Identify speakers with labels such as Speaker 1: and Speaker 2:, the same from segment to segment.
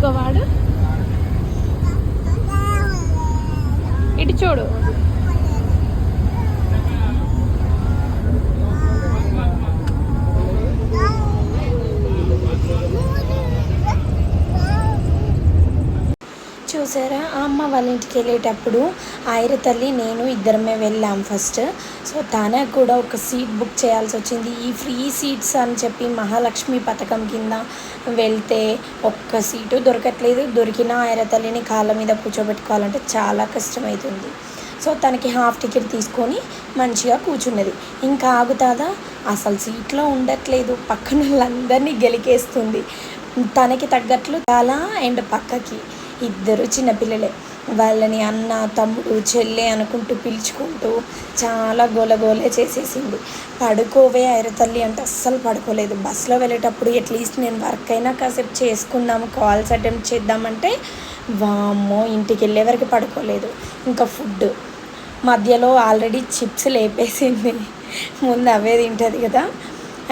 Speaker 1: Wheels ఉంది బస్కో వాడు ఇటు చూడు చూసారా? ఆ అమ్మ వాళ్ళ ఇంటికి వెళ్ళేటప్పుడు ఆయిర తల్లి నేను ఇద్దరమే వెళ్ళాం ఫస్ట్. సో తనకు కూడా ఒక సీట్ బుక్ చేయాల్సి వచ్చింది. ఈ ఫ్రీ సీట్స్ అని చెప్పి మహాలక్ష్మి పథకం కింద వెళ్తే ఒక్క సీటు దొరకట్లేదు. దొరికిన ఆయిర తల్లిని కాళ్ళ మీద కూర్చోబెట్టుకోవాలంటే చాలా కష్టమవుతుంది సో తనకి హాఫ్ టికెట్ తీసుకొని మంచిగా కూర్చున్నది. ఇంకా ఆగుతాదా? అసలు సీట్లో ఉండట్లేదు. పక్కన వాళ్ళందరినీ గెలికేస్తుంది. తనకి తగ్గట్లు చాలా అండ్ పక్కకి. ఇద్దరు చిన్నపిల్లలే. వాళ్ళని అన్న తమ్ముడు చెల్లె అనుకుంటూ పిలుచుకుంటూ చాలా గోలగోలే చేసేసింది. పడుకోవే ఐరతల్లి అంటే అస్సలు పడుకోలేదు. బస్సులో వెళ్ళేటప్పుడు అట్లీస్ట్ నేను వర్క్ అయినా కాసేపు చేసుకుందాము కాల్స్ అటెంప్ట్ చేద్దామంటే వామ్మో ఇంటికి వెళ్ళే వరకు పడుకోలేదు. ఇంకా ఫుడ్ మధ్యలో ఆల్రెడీ చిప్స్ లేపేసింది. ముందు అవే తింటుంది కదా.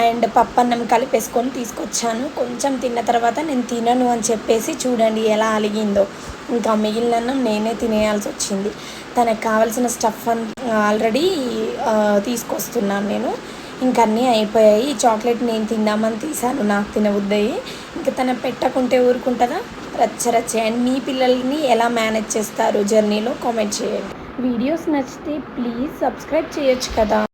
Speaker 1: అండ్ పప్పన్నం కలిపేసుకొని తీసుకొచ్చాను. కొంచెం తిన్న తర్వాత నేను తినను అని చెప్పేసి చూడండి ఎలా అలిగిందో. ఇంకా మిగిలిన అన్నం నేనే తినేయాల్సి వచ్చింది. తనకు కావాల్సిన స్టఫ్ అన్ ఆల్రెడీ తీసుకొస్తున్నాను నేను. ఇంకా అన్నీ అయిపోయాయి. చాక్లెట్ నేను తిందామని తీసాను నాకు తినవద్దయి ఇంకా తన పెట్టకుంటే ఊరుకుంటుందా? రచ్చ రచ్చ. అండ్ మీ పిల్లల్ని ఎలా మేనేజ్ చేస్తారు? జర్నీలో కామెంట్ చేయండి. వీడియోస్ నచ్చితే ప్లీజ్ సబ్స్క్రైబ్ చేయొచ్చు కదా.